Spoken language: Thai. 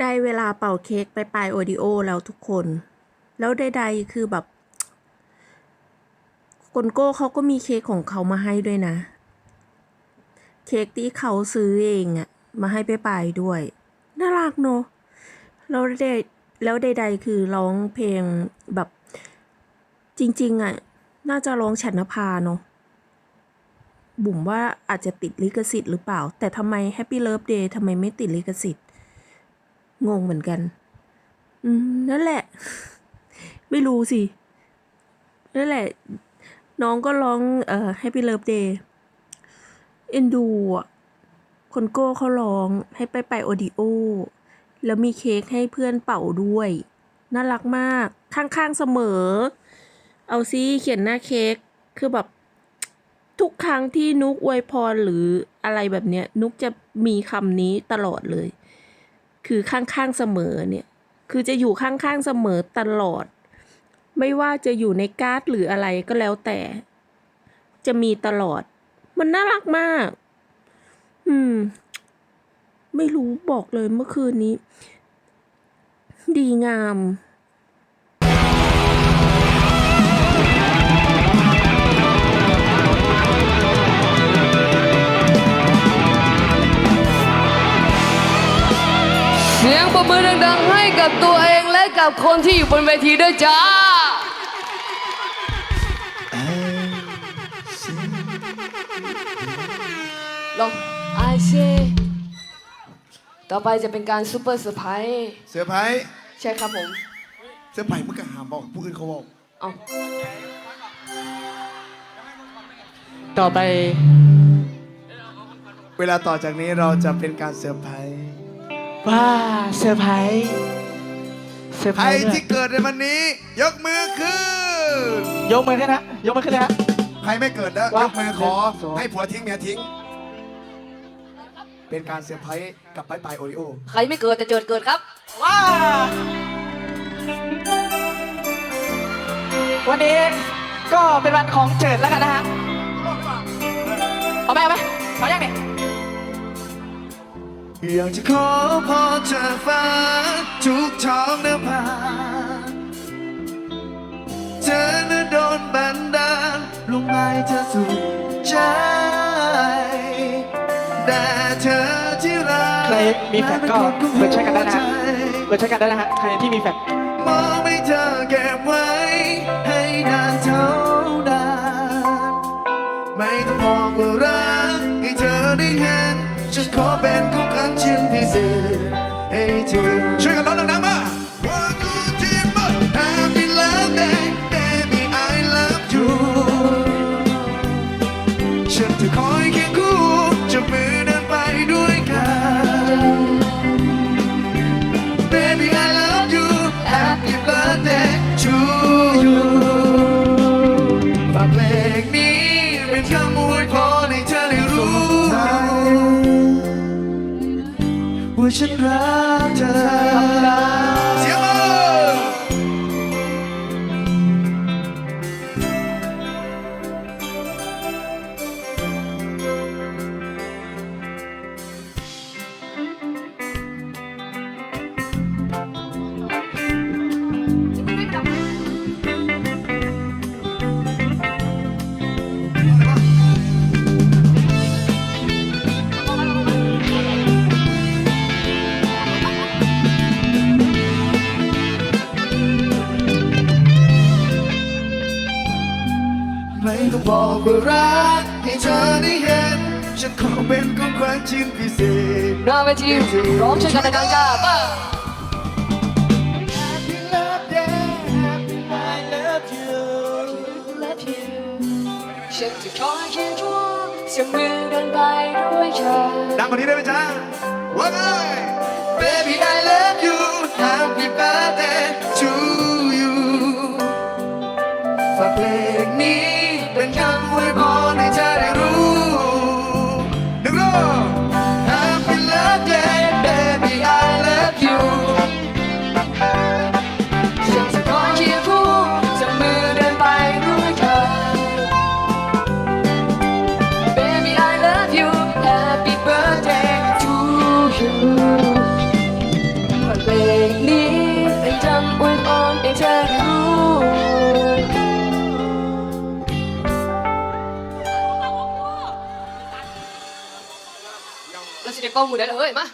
ได้เวลาเป่าเค้กไปปลายโอดิโอแล้วทุกคน แล้วใดๆคือแบบกนโก้เขาก็มีเค้กของเขามาให้ด้วยนะ เค้กที่เขาซื้อเองอะมาให้ไปปลายด้วย น่ารักเนอะแล้วใดแล้วใด ๆ คือร้องเพลงแบบ จริง ๆอะน่าจะร้องฉันนภาเนอะบุ๋มว่าอาจจะติดลิขสิทธิ์หรือเปล่า แต่ทำไม Happy Love Day ทำไมไม่ติดลิขสิทธิ์ งงเหมือนกัน อืมนั่นแหละ ไม่รู้สิ นั่นแหละ น้องก็ร้องเอ่อ Happy Love Day เอ็นดูอะคนโก้เขาร้องให้ไปไปโอดิโอ แล้วมีเค้กให้เพื่อนเป่าด้วย น่ารักมาก ข้างๆเสมอ เอาซิเขียนหน้าเค้กคือแบบทุกครั้งที่นุกอวยพรหรืออะไรแบบเนี้ย นุกจะมีคำนี้ตลอดเลย คือข้างๆเสมอเนี่ย คือจะอยู่ข้างๆเสมอตลอด ไม่ว่าจะอยู่ในการ์ดหรืออะไรก็แล้วแต่ จะมีตลอด มันน่ารักมาก อืม ไม่รู้บอกเลยเมื่อคืนนี้ ดีงาม เสียงปรบมือดังๆ ให้กับตัวเองและกับคนที่อยู่บนเวทีด้วยจ้า ลองไอเซต่อไปจะเป็นการซูเปอร์เซอร์ไพรส์เสือร์ไพรส์ใช่ครับผม เสือร์ไพรส์มึงก็หามบอกผู้อื่นเขาบอกเอาต่อไป เวลาต่อจากนี้เราจะเป็นการเซอร์ไพรส์ ว่าเซอร์ไพรส์เซอร์ไพใครรส์ด้วยที่เกิดในวันนี้ ยกมือขึ้น ยกมือขึ้นนะยกมือขึ้นเลยฮะใครไม่เกิดแล้วว่ายกมือขอหนึ่งสอง ให้ผัวทิ้งเมียทิ้ง เป็นการเซอร์ไพรส์กับไปไปโอริโอ ใครไม่เกิดแต่เจิดเกิดครับ ว้าวันนี้ก็เป็นวันของเจิดแล้วกันนะฮะเอาไหมเอาไหมเอายังเนี่ย อยากจะขอพอจากฟ้าทุกท้องนภาเธอน่ะโดนบันดาลลงให้เธอสุขใจแต่เธอที่รักใครมีแฟนก็เปิดใช้กันได้นะฮะเปิดใช้กันได้นะฮะใครที่มีแฟนมองไม่เธอเก็บไว้ ให้นานเท่านานไม่ต้องบอกว่ารักให้เธอได้เห็นฉันขอเป็น ขอ ฉันรักเธอ ไม่ต้องบอกว่ารักให้เธอได้เห็น ฉันขอเป็นของขวัญชิ้นพิเศษหน้าเวทีร้องช่วยกันดังๆจ้าป้า Happy Love Day Happy I love you Love you ฉันจะคอยเคียงคู่เสียงมือเดินไปด้วยกัน ดังกว่านี้ได้ไหมจ๊ะว้าย Baby I love you Happy birthday กล้องมือได้เลยเฮ้ยมา